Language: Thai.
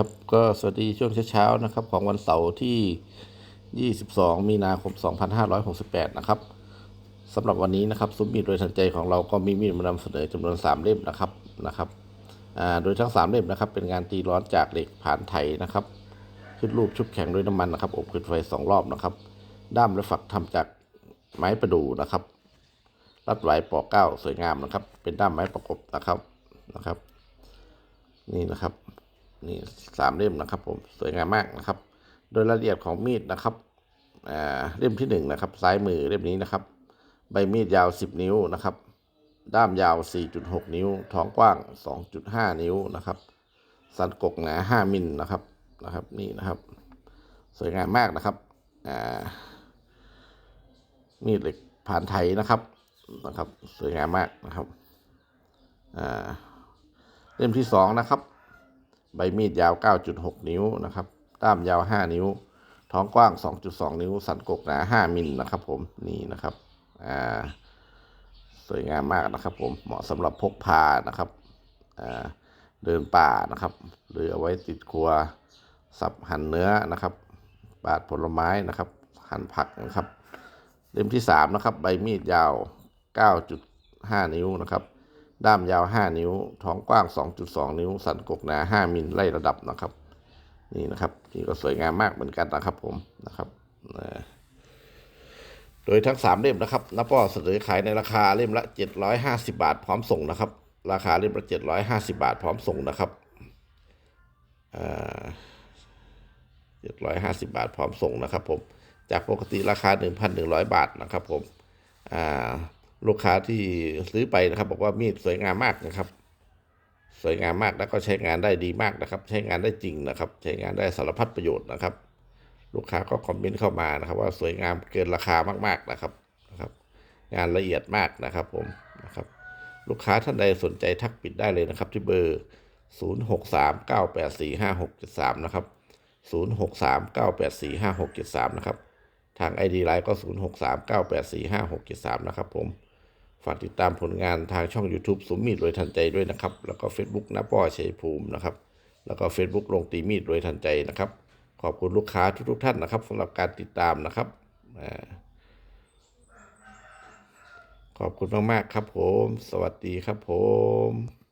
ครับก็สวัสดีช่วงเช้าๆนะครับของวันเสาร์ที่ 22 มีนาคม 2568 นะครับสำหรับวันนี้นะครับซุ้มมีดโดยทันใจของเราก็มีมีดมานำเสนอจำนวน 3 เล่มนะครับนะครับโดยทั้ง 3 เล่มนะครับ เป็นงานตีร้อนจากเหล็กผ่านไถนะครับขึ้นรูปชุบแข็งด้วยน้ำมันนะครับอบขึ้นไฟสองรอบนะครับ ด้ามและฝักทำจากไม้ประดู่นะครับ รัดไหวปอกเก้าสวยงามนะครับ เป็นด้ามไม้ประกบนะครับนะครับ นี่นะครับ นี่สามเล่มนะครับ ผมสวยงามมากนะครับ โดยรายละเอียดของมีดนะครับเล่มที่หนึ่งนะครับ ซ้ายมือเล่มนี้นะครับ ใบมีดยาว 10 นิ้วนะครับ ด้ามยาว 4.6 นิ้ว ท้องกว้าง 2.5 นิ้วนะครับ สันกกหนา 5มิลนะครับนะครับ นี่นะครับ สวยงามมากนะครับมีดเหล็กผ่านไทยนะครับนะครับ สวยงามมากนะครับเล่มที่สองนะครับ ใบมีดยาว 9.6 นิ้วนะครับด้ามยาว 5 นิ้ว ท้องกว้าง 2.2 นิ้ว สันกกหนา 5 มิลนะครับผมนี่นะครับอ่าสวยงามมากนะครับผมเหมาะสำหรับพกพานะครับอ่าเดินป่านะครับ หรือเอาไว้ติดครัวสับหั่นเนื้อนะครับ ปาดผลไม้นะครับ หั่นผักนะครับ เล่มที่สามนะครับ ใบมีดยาว 9.5 นิ้วนะครับ ด้ามยาว 5 นิ้ว ท้องกว้าง 2.2 นิ้ว สันกกหนา 5 มิลไล่ระดับนะครับ นี่นะครับนี่ก็สวยงามมากเหมือนกันนะครับผมนะครับโดยทั้ง 3 เล่มนะครับน้าป้อเสนอขายในราคาเล่มละ 750 บาท พร้อมส่งนะครับ ราคาเล่มละ 750 บาท พร้อมส่งนะครับเจ็ดร้อ่า750บาท พร้อมส่งนะครับผม จากปกติราคา1,100บาทนะครับผมอ่า ลูกค้าที่ซื้อไปนะครับ บอกว่ามีดสวยงามมากนะครับ สวยงามมากแล้วก็ใช้งานได้ดีมากนะครับ ใช้งานได้จริงนะครับ ใช้งานได้สารพัดประโยชน์นะครับ ลูกค้าก็คอมเมนต์เข้ามานะครับ ว่าสวยงามเกินราคามากๆนะครับนะครับ งานละเอียดมากนะครับผมนะครับ ลูกค้าท่านใดสนใจทักปิดได้เลยนะครับ ที่เบอร์ 0 6 3 9 8 4 5 6 7 3 นะครับ 0 6 3 9 8 4 5 6 7 3 นะครับทาง ID ไลน์ก็ 0 6 3 9 8 4 5 6 7 3 นะครับผม ฝากติดตามผลงานทางช่อง YouTube สุมมีดโดยทันใจด้วยนะครับ แล้วก็ Facebook นะป้อชัยภูมินะครับ แล้วก็ Facebook ลงตีมีดโดยทันใจนะครับ ขอบคุณลูกค้าทุกๆท่านนะครับสำหรับการติดตามนะครับขอบคุณมากๆครับผม สวัสดีครับผม